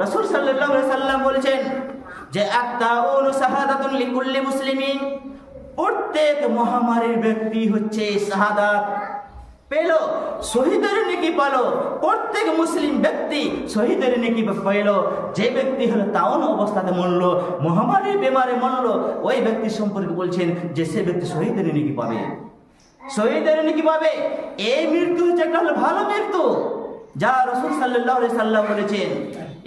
রসুল সাল্লাম বলেছেন যে লিকুল্লি মুসলিমিন। প্রত্যেক মহামারীর ব্যক্তি হচ্ছে শাহাদাত পেল, শহীদের নেকি পালো, প্রত্যেক মুসলিম ব্যক্তি শহীদের নেকি পেল। যে ব্যক্তি হলো তাওন অবস্থাতে মরল, মহামারীর বেমারে মরল, ওই ব্যক্তি সম্পর্কে বলছেন যে সে ব্যক্তি শহীদের নেকি পাবে। শহীদের নাকি পাবে, এই মৃত্যু হচ্ছে একটা হলো ভালো মৃত্যু। যা রসুল সাল্লাহ সাল্লাম বলেছেন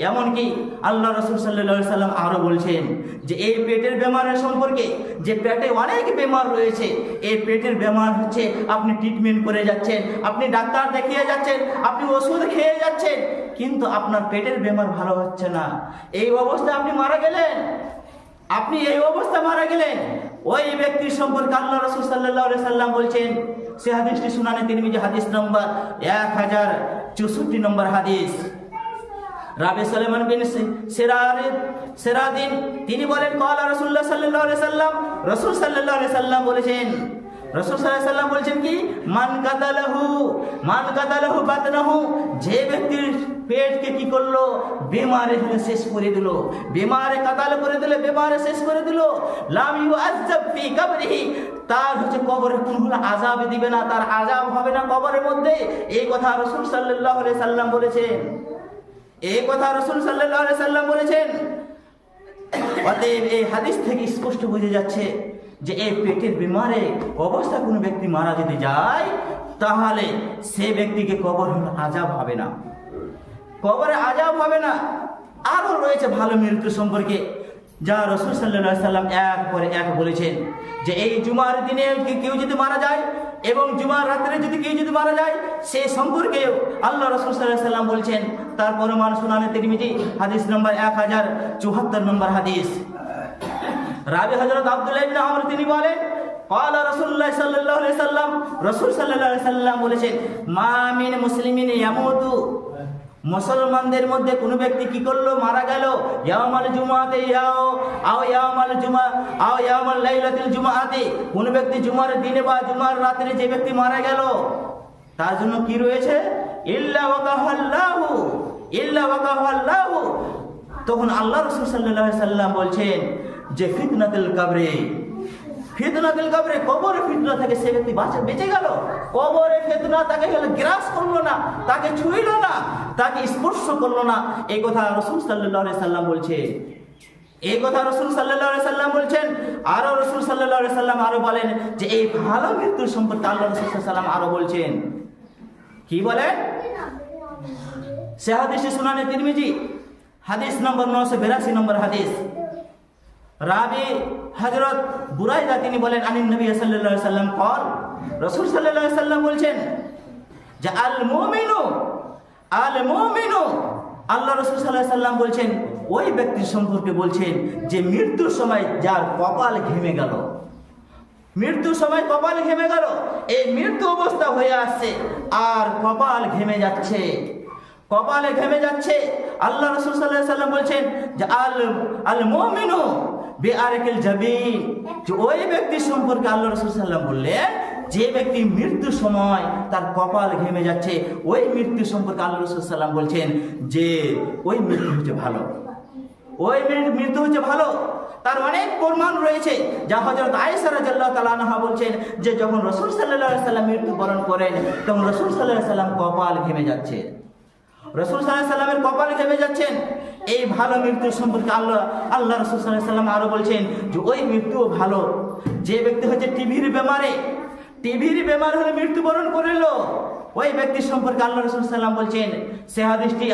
এমনকি আল্লাহ রসুল সাল্লাহ সাল্লাম আরও বলছেন যে এই পেটের বেমারের সম্পর্কে যে পেটে অনেক বেমার রয়েছে, এই পেটের বেমার হচ্ছে আপনি ট্রিটমেন্ট করে যাচ্ছেন, আপনি ডাক্তার দেখিয়ে যাচ্ছেন, আপনি ওষুধ খেয়ে যাচ্ছেন, কিন্তু আপনার পেটের বেমার ভালো হচ্ছে না। এই অবস্থায় আপনি মারা গেলেন। আপনি এই অবস্থা মারা গেলেন। ওই ব্যক্তির সম্পর্কে আল্লাহ রসুল সাল্লাহ সাল্লাম বলছেন সে হাদিসটি শুনানি তিনি হাদিস নম্বর এক হাজার চৌষট্টি নম্বর হাদিস। রাবে সালেমান বিন সেরাদিন, তিনি বলেন, কলা রসুল্লাহ সাল্লাহ সাল্লাম রসুল সাল্লাহ সাল্লাম বলেছেন, রসুল সাল্লাহ সাল্লাম বলছেন কি? মান কাতালাহু মান কাতালাহু বাতনাহু যে ব্যক্তির পেটকে কি করল? বেমারে শেষ করে দিল, বেমারে কাতাল করে দিলে বেমারে শেষ করে দিল। লাম ইউ আযাব ফি কবরিহি, তার হচ্ছে কবরে কোন আজাব দিবে না, তার আজাব হবে না কবরের মধ্যে। এই কথা রসুল আলাইহি সাল্লাম বলেছেন। এই কথা রসুল আলাইহি সাল্লাম বলেছেন। অতএব এই হাদিস থেকে স্পষ্ট বোঝা যাচ্ছে যে এই পেটের বিমারে অবস্থা কোনো ব্যক্তি মারা যদি যায়, তাহলে সে ব্যক্তিকে কবর আজাব হবে না। কবরে আজাব হবে না। আরও রয়েছে ভালো মৃত্যু সম্পর্কে, যা রসুল সাল্লাহ সাল্লাম এক পরে এক বলেছেন যে এই জুমার দিনে কেউ যদি মারা যায় এবং জুমার রাত্রে যদি কেউ যদি মারা যায় সে সম্পর্কে আল্লাহ রসুল সাল্লাহ সাল্লাম বলছেন তার পরমান শুনানে তিরমিজি হাদিস নম্বর এক হাজার চুয়াত্তর নম্বর হাদিস রাবি হজরত আব্দুল্লাহ ইবনে আমর তিনি বলেন قال رسول الله صلى الله عليه وسلم রসুল সাল্লাল্লাহু আলাইহি সাল্লাম বলেছেন মা মিন মুসলিমিন ইয়ামুতু মুসলমানদের মধ্যে কোনো ব্যক্তি কি করল? মারা গেল। ইয়ামাল জুমাতে ইয়াও, আও ইয়ামাল জুমা আও ইয়ামাল লাইলাতুল জুমাতে কোনো ব্যক্তি জুমার দিনে বা জুমার রাতে যে ব্যক্তি মারা গেল, তার জন্য কি রয়েছে? ইল্লা ওয়াকাহাল্লাহু ইল্লা ওয়াকাহাল্লাহু। তখন আল্লাহ রসুল সাল্লাহ সাল্লাম বলছেন যে ফিতনাতুল কবরে ফিতনাতুল কবরে কবরে ফিতনা থেকে সে ব্যক্তি বাঁচে, বেঁচে গেল। কবরে ফিতনা তাকে গেল গ্রাস করল না, তাকে ছুঁইল না, তাকে স্পর্শ করল না। এই কথা রসুল সাল্লাহ সাল্লাম বলছে। এই কথা রসুল সাল্লাহ সাল্লাম বলছেন। আরও রসুল সাল্লাহ সাল্লাম আরও বলেন যে, এই ভালো মৃত্যুর সম্পর্কে আল্লাহ রসুল সাল্লাম আরও বলছেন। কি বলেন? সে হাদিসে শুনানে তিরমিজি। হাদিস নম্বর নশো বিরাশি নম্বর হাদিস। রাবি হজরত বুরাইদা তিনি বলেন, আনিন নবী সাল্লাল্লাহু সাল্লাম কল? রসুল সাল্লাল্লাহু সাল্লাম বলছেন যে, আল মুমিনু আল মুমিনু। আল্লাহ রসুল সাল্লাহ সাল্লাম বলছেন, ওই ব্যক্তির সম্পর্কে বলছেন যে, মৃত্যুর সময় যার কপাল ঘেমে গেল। মৃত্যুর সময় কপাল ঘেমে গেল। এই মৃত্যু অবস্থা হয়ে আসছে, আর কপাল ঘেমে যাচ্ছে। কপালে ঘেমে যাচ্ছে। আল্লাহ রসুল সাল্লাহ সাল্লাম বলছেন যে, আল আল মোমিনু বে আরেকেল জাবিন যে ওই ব্যক্তির সম্পর্কে আল্লাহ রসুল বললেন, যে ব্যক্তি মৃত্যুর সময় তার কপাল ঘেমে যাচ্ছে, ওই মৃত্যু সম্পর্কে আল্লাহ রসুল বলছেন যে ওই মৃত্যু হচ্ছে ভালো। ওই মৃত্যু হচ্ছে ভালো। তার অনেক প্রমাণ রয়েছে, যা হজরত তাআলা আনহা বলছেন যে যখন রসুল সাল্লাল্লাহু সাল্লাম মৃত্যুবরণ করেন, তখন রসুল আলাইহি সাল্লাম কপাল ঘেমে যাচ্ছে। রসুল সাল্লাহ সাল্লামের কপাল ঘেমে যাচ্ছেন। এই ভালো মৃত্যু সম্পর্কে আল্লাহ আল্লাহ রসুল্লাম আরও বলছেন যে ওই মৃত্যু ভালো। যে ব্যক্তি হচ্ছে টিভির বেমারে, টিভির বেমার হলে মৃত্যুবরণ করিল ওই ব্যক্তি সম্পর্কে আল্লাহ রসুল্লাম বলছেন, সে হাদিসটি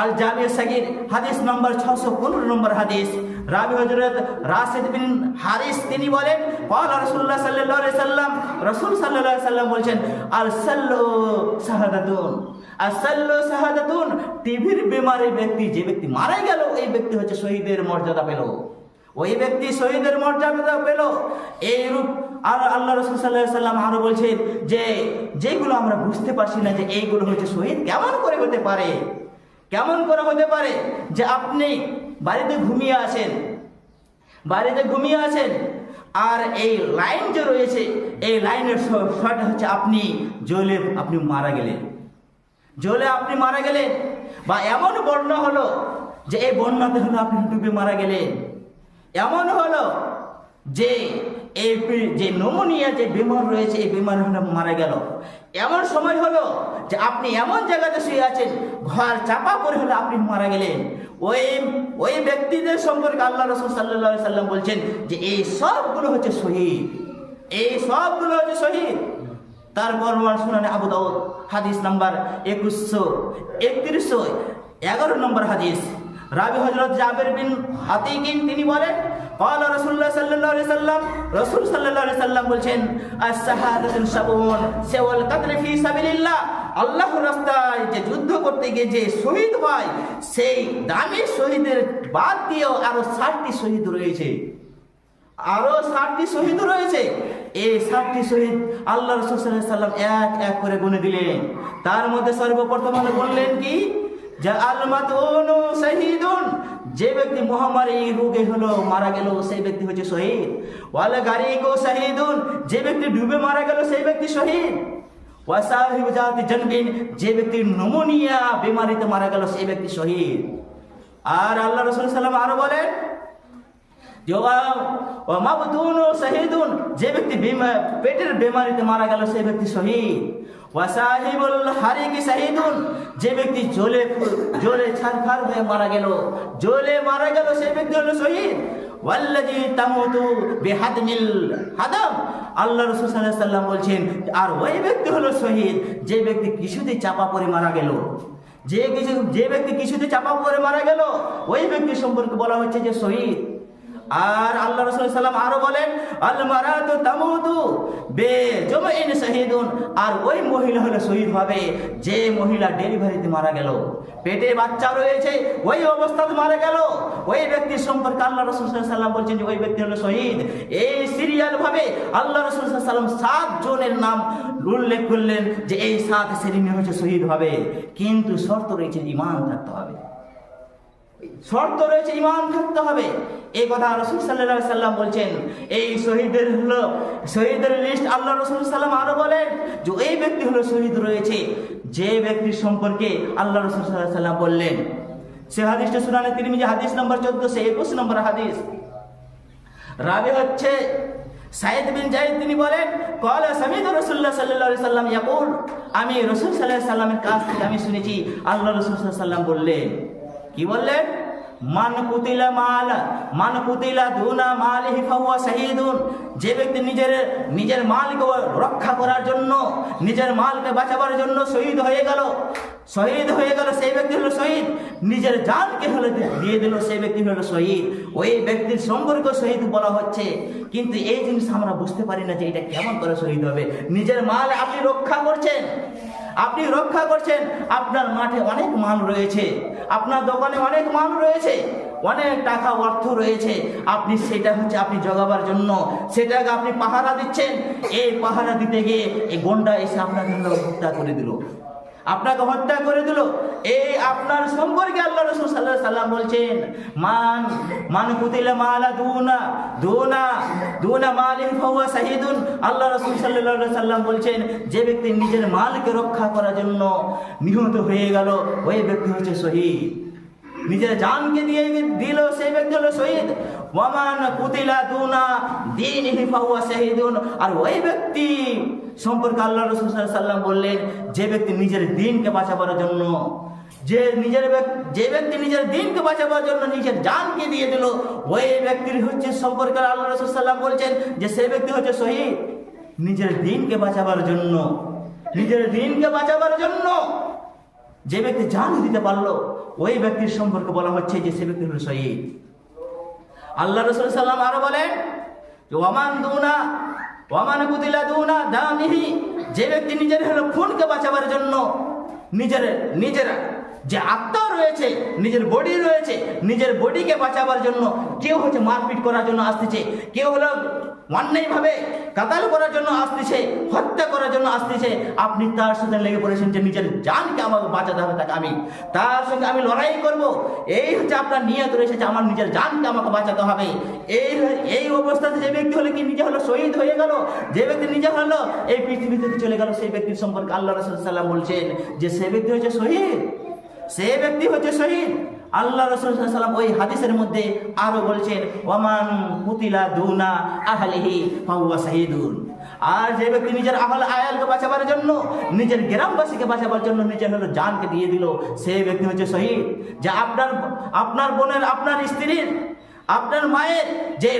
আল জামিয়া সাকির হাদিস নম্বর ছশো পনেরো নম্বর হাদিস। রাবি হজরত রাশেদ বিন হারিস তিনি বলেন কল রসুল্লাহ সাল্লি সাল্লাম, রসুল সাল্লাহ সাল্লাম বলছেন আল সাল্লু সাহাদাতুন। আর সাল্লু সাহাদাতুন। টিভির বেমারে ব্যক্তি, যে ব্যক্তি মারা গেল, এই ব্যক্তি হচ্ছে শহীদের মর্যাদা পেল। ওই ব্যক্তি শহীদের মর্যাদা পেল। এই রূপ আর আল্লাহ রসুল সাল্লাহ সাল্লাম আরও বলছেন যে, যেগুলো আমরা বুঝতে পারছি না যে এইগুলো হচ্ছে শহীদ, কেমন করে হতে পারে? কেমন করে হতে পারে? যে আপনি বাড়িতে ঘুমিয়ে আছেন, বাড়িতে ঘুমিয়ে আছেন, আর এই লাইন যে রয়েছে, এই লাইনের শর্ট হচ্ছে আপনি, জলে আপনি মারা গেলেন। জলে আপনি মারা গেলেন বা এমন বন্যা হলো যে এই বন্যাতে হলো আপনি ডুবে মারা গেলেন। এমন হলো যে এই যে নমুনিয়া যে বিমার রয়েছে, এই হলো মারা গেল। এমন সময় হলো যে আপনি এমন জায়গাতে শুয়ে আছেন, ঘর চাপা পড়ে হলে আপনি মারা গেলেন। ওই ওই ব্যক্তিদের সম্পর্কে আল্লাহ রসুল সাল্লাহ সাল্লাম বলছেন যে এই সবগুলো হচ্ছে শহীদ এই সবগুলো হচ্ছে শহীদ তারপর শুনানি আবু দাউদ হাদিস নাম্বার একুশশো একত্রিশশো এগারো নম্বর হাদিস রাবি হজরত জাবের বিন হাতিকিন তিনি বলেন قال رسول الله صلى الله عليه وسلم رسول صلى الله عليه وسلم বলছেন الشهادة সাবুন সেওয়াল কাতল ফি সাবিলিল্লাহ আল্লাহর রাস্তায় যে যুদ্ধ করতে গিয়ে যে শহীদ হয় সেই দামি শহীদের বাদ দিয়েও আরো ষাটটি শহীদ রয়েছে আরও ষাটটি শহীদ রয়েছে। এই ষাটটি শহীদ আল্লাহ রসুল সাল্লাম এক এক করে গুনে দিলেন। তার মধ্যে সর্বপ্রথম বললেন কি? যে ব্যক্তি মহামারী রোগে হলো, মারা গেল, সেই ব্যক্তি হচ্ছে শহীদ। ওয়াল গারিকু শহীদুন। যে ব্যক্তি ডুবে মারা গেল, সেই ব্যক্তি শহীদ। ওয়াসাহিব জাতি জনবিন। যে ব্যক্তি নমুনিয়া বিমারিতে মারা গেল, সেই ব্যক্তি শহীদ। আর আল্লাহ রসুল সাল্লাম আরও বলেন যে ব্যক্তি পেটের বেমারিতে মারা গেল সেই ব্যক্তি শহীদ। ওয়াসাহিবুল হারিকি শহীদুন যে ব্যক্তি জলে জলে ছারখার হয়ে মারা গেল, জলে মারা গেল সেই ব্যক্তি হলো শহীদ। ওয়াল্লাজি তামুতু বিহাদমিল হাদাম আল্লাহ রাসূল সাল্লাল্লাহু আলাইহি বলছেন, আর ওই ব্যক্তি হলো শহীদ, যে ব্যক্তি কিছুতে চাপা পড়ে মারা গেল। যে কিছু, যে ব্যক্তি কিছুতে চাপা পড়ে মারা গেল, ওই ব্যক্তি সম্পর্কে বলা হচ্ছে যে শহীদ। আর আল্লাহ রসুল সাল্লাম আরও বলেন, আল তামুতু বে জমাইন শহীদুন আর ওই মহিলা হলো শহীদ হবে, যে মহিলা ডেলিভারিতে মারা গেল। পেটে বাচ্চা রয়েছে, ওই অবস্থাতে মারা গেল। ওই ব্যক্তির সম্পর্কে আল্লাহ রসুল সাল্লাম বলছেন যে ওই ব্যক্তি হলো শহীদ। এই সিরিয়াল ভাবে আল্লাহ রসুল সাল্লাম সাত জনের নাম উল্লেখ করলেন যে এই সাত শ্রেণি হচ্ছে শহীদ হবে। কিন্তু শর্ত রয়েছে ইমান থাকতে হবে। শর্ত রয়েছে ইমান থাকতে হবে। এই কথা রসুল সাল্লাহ সাল্লাম বলছেন। এই শহীদের হলো শহীদের লিস্ট আল্লাহ রসুল সাল্লাম আরও বলেন যে এই ব্যক্তি হলো শহীদ রয়েছে। যে ব্যক্তির সম্পর্কে আল্লাহ রসুল সাল্লাহ সাল্লাম বললেন। সে হাদিসটা শুনানে তিনি যে হাদিস নম্বর চোদ্দশো একুশ নম্বর হাদিস। রাবি হচ্ছে সাইদ বিন জাইদ, তিনি বলেন, কল সামিদ রসুল্লাহ সাল্লাহ সাল্লাম ইয়াকুল আমি রসুল সাল্লাহ সাল্লামের কাছ থেকে আমি শুনেছি আল্লাহ রসুল সাল্লাম বললেন। কি বললেন মান কুতিলা মাল, মান কুতিলা দুনা মালিহি ফাহুয়া শাহীদুন। যে ব্যক্তি নিজের নিজের মালকে রক্ষা করার জন্য, নিজের মালকে বাঁচাবার জন্য শহীদ হয়ে গেল, শহীদ হয়ে গেল সেই ব্যক্তি হলো শহীদ। নিজের জানকে হলে দিয়ে দিল সেই ব্যক্তি হলো শহীদ। ওই ব্যক্তির সম্পর্ক শহীদ বলা হচ্ছে। কিন্তু এই জিনিস আমরা বুঝতে পারি না যে এটা কেমন করে শহীদ হবে। নিজের মাল আপনি রক্ষা করছেন। আপনি রক্ষা করছেন, আপনার মাঠে অনেক মাল রয়েছে, আপনার দোকানে অনেক মাল রয়েছে, অনেক টাকা অর্থ রয়েছে, আপনি সেটা হচ্ছে আপনি জগাবার জন্য, সেটাকে আপনি পাহারা দিচ্ছেন, এই পাহারা দিতে গিয়ে এই গন্ডা এসে আপনার জন্য হত্যা করে দিল। আপনাকে হত্যা করে দিল। এই আপনার সম্পর্কে আল্লাহ রসুল সাল্লাহ সাল্লাম বলছেন, মান মান কুতিলে মালা দুনা দুনা দুনা মালিন ফাওয়া শাহিদুন। আল্লাহ রসুল সাল্লাহ সাল্লাম বলছেন, যে ব্যক্তি নিজের মালকে রক্ষা করার জন্য নিহত হয়ে গেল, ওই ব্যক্তি হচ্ছে শহীদ। নিজের জানকে দিয়ে দিল সেই ব্যক্তি হলো শহীদ। ওয়ামান কুতিলা দুনা দিন হিফাহুয়া শাহিদুন। আর ওই ব্যক্তি সম্পর্কে আল্লাহ রসুল সাল্লাম বললেন, যে ব্যক্তি নিজের দিনকে বাঁচাবার জন্য, যে নিজের যে ব্যক্তি নিজের দিনকে বাঁচাবার জন্য নিজের জানকে দিয়ে দিল, ওই ব্যক্তির হচ্ছে সম্পর্কে আল্লাহ রসুল সাল্লাম বলছেন যে সেই ব্যক্তি হচ্ছে শহীদ। নিজের দিনকে বাঁচাবার জন্য, নিজের দিনকে বাঁচাবার জন্য যে ব্যক্তি জান দিতে পারল, ওই ব্যক্তির সম্পর্কে বলা হচ্ছে যে সে ব্যক্তি হলো শহীদ। আল্লাহ রসুল সাল্লাম আরও বলেন যে, ওয়ামান দুনা, ওয়ামান কুতিলা দুনা দামিহি। যে ব্যক্তি নিজের হলো খুনকে বাঁচাবার জন্য নিজের নিজের যে আত্মা রয়েছে, নিজের বডি রয়েছে, নিজের বডিকে বাঁচাবার জন্য কেউ হচ্ছে মারপিট করার জন্য আসতেছে, কেউ হলো অন্যায়ভাবে কাতাল করার জন্য আসতেছে, হত্যা জন্য আসতেছে আপনি তার সাথে লেগে পড়েছেন যে নিজের জানকে আমাকে বাঁচাতে হবে তাকে আমি, তার সঙ্গে আমি লড়াই করব। এই হচ্ছে আপনার নিয়ত রয়েছে যে আমার নিজের জানকে আমাকে বাঁচাতে হবে। এই এই অবস্থাতে যে ব্যক্তি হলে কি নিজে হলো, শহীদ হয়ে গেল। যে ব্যক্তি নিজে হলো, এই পৃথিবী থেকে চলে গেল সেই ব্যক্তির সম্পর্কে আল্লাহ রসুল সাল্লাম বলছেন যে সে ব্যক্তি হচ্ছে শহীদ। সে ব্যক্তি হচ্ছে শহীদ। আল্লাহ রসুল সাল্লাম ওই হাদিসের মধ্যে আরও বলছেন ওমান পুতিলা দুনা আহলিহি, ফাহুয়া শাহিদুন আর যে ব্যক্তি নিজের আহল আয়ালকে বাঁচাবার জন্য, নিজের গ্রামবাসীকে বাঁচাবার জন্য নিজের হলো জানকে দিয়ে দিল, সেই ব্যক্তি হচ্ছে শহীদ। যা আপনার আপনার বোনের, আপনার স্ত্রীর আপনার মায়ের যে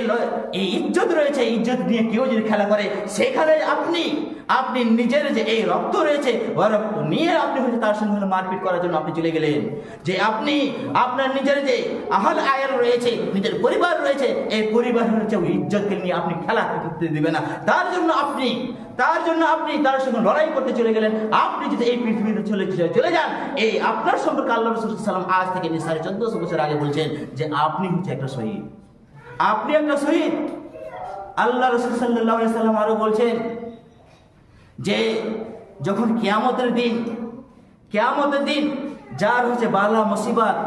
এই ইজ্জত রয়েছে ইজ্জত নিয়ে কেউ যদি খেলা করে, সেখানে আপনি আপনি নিজের যে এই রক্ত রয়েছে রক্ত নিয়ে আপনি হচ্ছে তার সঙ্গে মারপিট করার জন্য আপনি চলে গেলেন। যে আপনি, আপনার নিজের যে আহল আয়াল রয়েছে, নিজের পরিবার রয়েছে, এই পরিবার হচ্ছে ওই ইজ্জতকে নিয়ে আপনি খেলা করতে দিবে না। তার জন্য আপনি তার জন্য আপনি তার সঙ্গে লড়াই করতে চলে গেলেন। আপনি যদি এই পৃথিবীতে চলে চলে যান, এই আপনার সম্পর্কে আল্লাহ রসুল সাল্লাম আজ থেকে সাড়ে চোদ্দশো বছর আগে বলছেন যে আপনি হচ্ছে একটা শহীদ। আপনি একটা শহীদ। আল্লাহ রসুল সাল্লাহ সাল্লাম আরও বলছেন যে যখন কিয়ামতের দিন কিয়ামতের দিন যার হচ্ছে বালা মুসিবত